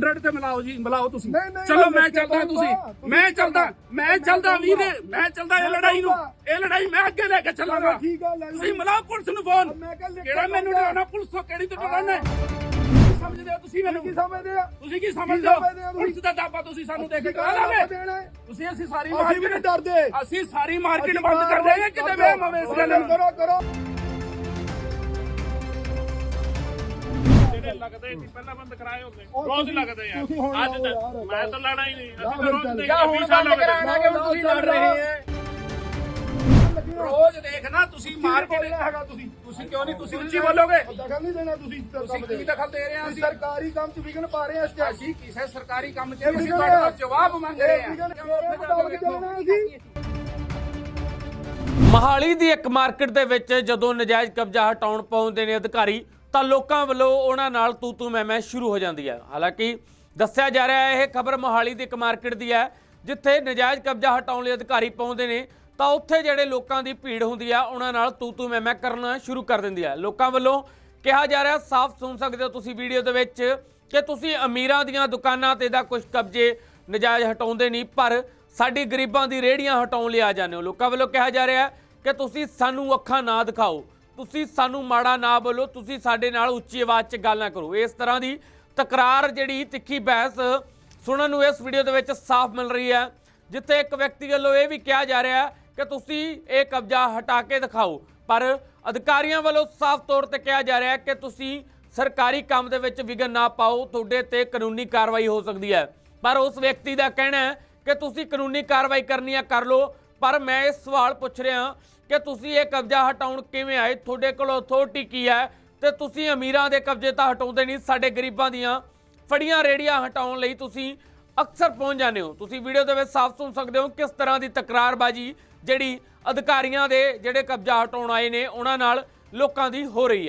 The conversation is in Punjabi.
100 ਤੇ ਮਿਲਾਓ ਜੀ ਮਿਲਾਓ ਤੁਸੀਂ। ਨਹੀਂ, ਨਹੀਂ, ਚਲੋ ਮੈਂ ਮੈਂ ਚੱਲਦਾ ਤੁਸੀਂ। ਤੁਸੀਂ ਮੈਂ ਚੱਲਦਾ ਮੈਂ ਚੱਲਦਾ ਵੀਰ ਮੈਂ ਚੱਲਦਾ ਇਹ ਲੜਾਈ ਨੂੰ। ਇਹ ਲੜਾਈ ਮੈਂ ਅੱਗੇ ਲੈ ਕੇ ਚੱਲਾਂਗਾ। ਠੀਕ ਆ ਲੈ ਤੁਸੀਂ ਮਿਲਾਓ ਪੁਲਿਸ ਨੂੰ ਫੋਨ ਮੈਂ ਕਿਹਾ ਲਿਖ ਕਿਹੜਾ ਮੈਨੂੰ ਦਊਂਗਾ। ਡਰਾਉਣਾ ਪੁਲਿਸ ਤੋਂ? ਕਿਹੜੀ ਤੋਂ ਡਰਾਉਣਾ ਹੈ? ਸਮਝਦੇ ਹੋ ਤੁਸੀਂ ਮੈਨੂੰ? ਕੀ ਸਮਝਦੇ ਆ ਤੁਸੀਂ ਕੀ ਸਮਝਦੇ ਸਮਝਦੇ ਹੋ ਪੁਲਿਸ ਦਾ ਦਾਬਾ ਤੁਸੀਂ ਸਾਨੂੰ ਦੇ ਕੇ ਕਰਾ ਲਾਵੇ? ਤੁਸੀਂ ਅਸੀਂ ਸਾਰੀ ਅਸੀਂ ਵੀ ਨਹੀਂ ਡਰਦੇ। ਅਸੀਂ ਸਾਰੀ ਮਾਰਕੀਟ ਬੰਦ ਕਰ ਦੇਗੇ ਕਿਤੇ ਵੇ ਮਵੇ ਇਸ ਗੱਲ ਨੂੰ। ਕਰੋ ਕਰੋ। ਜਿਹੜੇ ਲੱਗਦੇ ਸੀ ਪਹਿਲਾਂ ਬੰਦ ਕਰਾਏ ਹੁੰਦੇ। ਉਹ ਰੋਜ਼ ਤੁਸੀਂ- ਲੱਗਦੇ ਆ। ਤੁਸੀਂ ਹੁਣ ਅੱਜ ਲਾਓ ਤਾਂ ਯਾਰ, ਮੈਂ ਤਾਂ ਲੜਾ ਹੀ ਨਹੀਂ। ਅਸੀਂ ਲਾਓ ਤਾਂ ਰੋਜ਼ ਚੱਲ। ਦੇ ਜਾਂ ਹੁਣ ਬੰਦ ਕਰਾਣਾ ਕਿ ਹੁਣ ਤੁਸੀਂ ਲੜ ਰਹੇ ਹੈ ਰੋਜ਼ ਦੇਖਣਾ ਤੁਸੀਂ ਮਾਰਕੀਟ ਹੈਗਾ ਤੁਸੀਂ? ਤੁਸੀਂ ਕਿਉਂ ਨਹੀਂ? ਤੁਸੀਂ ਉੱਚੀ ਬੋਲੋਗੇ? ਦਖਲ ਨਹੀਂ ਦੇਣਾ ਤੁਸੀਂ ਤੁਸੀਂ ਕੀ ਦਖਲ ਦੇ ਰਹੇ ਆ ਅਸੀਂ ਸਰਕਾਰੀ ਕੰਮ 'ਚ ਵਿਗਨ ਪਾ ਰਹੇ ਆ ਇਸ ਟਾਈਮ ਅਸੀਂ ਕਿਸੇ ਸਰਕਾਰੀ ਕੰਮ 'ਚ ਇਹ ਨਹੀਂ, ਅਸੀਂ ਵਿਘਨ ਤੁਹਾਡੇ ਹੈ। ਤੋਂ ਜਵਾਬ ਮੰਗ ਰਹੇ ਆ। ਮਹਾਲੀ ਦੀ ਇੱਕ ਮਾਰਕੀਟ ਦੇ ਵਿੱਚ ਜਦੋਂ ਨਜਾਇਜ਼ ਕਬਜ਼ਾ ਹਟਾਉਣ ਪਹੁੰਚਦੇ ਨੇ ਅਧਿਕਾਰੀ ਤਾਂ ਲੋਕਾਂ ਵੱਲੋਂ ਉਹਨਾਂ ਨਾਲ ਤੂ ਤੂ ਮੈਂ ਮੈਂ ਸ਼ੁਰੂ ਹੋ ਜਾਂਦੀ ਹੈ ਹਾਲਾਂਕਿ ਦੱਸਿਆ ਜਾ ਰਿਹਾ ਹੈ, ਇਹ ਖਬਰ ਮੋਹਾਲੀ ਦੀ ਇੱਕ ਮਾਰਕੀਟ ਦੀ ਹੈ, ਜਿੱਥੇ ਨਜਾਇਜ਼ ਕਬਜ਼ਾ ਹਟਾਉਣ ਲਈ ਅਧਿਕਾਰੀ ਪਹੁੰਚਦੇ ਨੇ, ਤਾਂ ਉੱਥੇ ਜਿਹੜੇ ਲੋਕਾਂ ਦੀ ਭੀੜ ਹੁੰਦੀ ਆ, ਉਹਨਾਂ ਨਾਲ ਤੂ ਤੂ ਮੈਂ ਮੈਂ ਕਰਨਾ ਸ਼ੁਰੂ ਕਰ ਦਿੰਦੀ ਹੈ ਲੋਕਾਂ ਵੱਲੋਂ ਕਿਹਾ ਜਾ ਰਿਹਾ, ਸਾਫ਼ ਸੁਣ ਸਕਦੇ ਹੋ ਤੁਸੀਂ ਵੀਡੀਓ ਦੇ ਵਿੱਚ ਕਿ ਤੁਸੀਂ ਅਮੀਰਾਂ ਦੀਆਂ ਦੁਕਾਨਾਂ ਤੇ ਦਾ ਕੁਝ ਕਬਜ਼ੇ ਨਜਾਇਜ਼ ਹਟਾਉਂਦੇ ਨਹੀਂ, ਪਰ ਸਾਡੀ ਗਰੀਬਾਂ ਦੀ ਰੇੜੀਆਂ ਹਟਾਉਣ ਲਈ ਆ ਜਾਂਦੇ ਹੋ। ਲੋਕਾਂ ਵੱਲੋਂ ਕਿਹਾ ਜਾ ਰਿਹਾ ਕਿ ਤੁਸੀਂ ਸਾਨੂੰ ਅੱਖਾਂ ਨਾ ਦਿਖਾਓ। ਤੁਸੀਂ ਸਾਨੂੰ ਮਾੜਾ ਨਾ ਬੋਲੋ, ਤੁਸੀਂ ਸਾਡੇ ਨਾਲ ਉੱਚੀ ਆਵਾਜ਼ 'ਚ ਗੱਲ ਨਾ ਕਰੋ। ਇਸ ਤਰ੍ਹਾਂ ਦੀ ਤਕਰਾਰ ਜਿਹੜੀ ਤਿੱਖੀ ਬਹਿਸ ਸੁਣਨ ਨੂੰ ਇਸ ਵੀਡੀਓ ਦੇ ਵਿੱਚ ਸਾਫ਼ ਮਿਲ ਰਹੀ ਹੈ, ਜਿੱਥੇ ਇੱਕ ਵਿਅਕਤੀ ਵੱਲੋਂ ਇਹ ਵੀ ਕਿਹਾ ਜਾ ਰਿਹਾ ਹੈ ਕਿ ਤੁਸੀਂ ਇਹ ਕਬਜ਼ਾ ਹਟਾ ਕੇ ਦਿਖਾਓ। ਪਰ ਅਧਿਕਾਰੀਆਂ ਵੱਲੋਂ ਸਾਫ਼ ਤੌਰ ਤੇ ਕਿਹਾ ਜਾ ਰਿਹਾ ਹੈ ਕਿ ਤੁਸੀਂ ਸਰਕਾਰੀ ਕੰਮ ਦੇ ਵਿੱਚ ਵਿਘਨ ਨਾ ਪਾਓ, ਤੁਹਾਡੇ ਤੇ ਕਾਨੂੰਨੀ ਕਾਰਵਾਈ ਹੋ ਸਕਦੀ ਹੈ। ਪਰ ਉਸ ਵਿਅਕਤੀ ਦਾ ਕਹਿਣਾ ਹੈ ਕਿ ਤੁਸੀਂ ਕਾਨੂੰਨੀ ਕਾਰਵਾਈ ਕਰਨੀ ਹੈ ਕਰ ਲਓ। ਪਰ ਮੈਂ ਇਹ ਸਵਾਲ ਪੁੱਛ ਰਿਹਾ ਕਿ ਤੁਸੀਂ ਇਹ ਕਬਜ਼ਾ ਹਟਾਉਣ ਕਿਵੇਂ ਆਏ? ਤੁਹਾਡੇ ਕੋਲ ਅਥਾਰਟੀ ਕੀ ਹੈ? ਤੇ ਤੁਸੀਂ ਅਮੀਰਾਂ ਦੇ ਕਬਜ਼ੇ ਤਾਂ ਹਟਾਉਂਦੇ ਨਹੀਂ, ਸਾਡੇ ਗਰੀਬਾਂ ਦੀਆਂ ਫੜੀਆਂ ਰੇੜੀਆਂ ਹਟਾਉਣ ਲਈ ਤੁਸੀਂ ਅਕਸਰ ਪਹੁੰਚ ਜਾਂਦੇ ਹੋ। ਤੁਸੀਂ ਵੀਡੀਓ ਦੇ ਵਿੱਚ ਸਾਫ਼ ਸੁਣ ਸਕਦੇ ਹੋ ਕਿਸ ਤਰ੍ਹਾਂ ਦੀ ਤਕਰਾਰਬਾਜ਼ੀ ਜਿਹੜੀ ਅਧਿਕਾਰੀਆਂ ਦੇ ਜਿਹੜੇ ਕਬਜ਼ਾ ਹਟਾਉਣ ਆਏ ਨੇ, ਉਹਨਾਂ ਨਾਲ ਲੋਕਾਂ ਦੀ ਹੋ ਰਹੀ ਆ।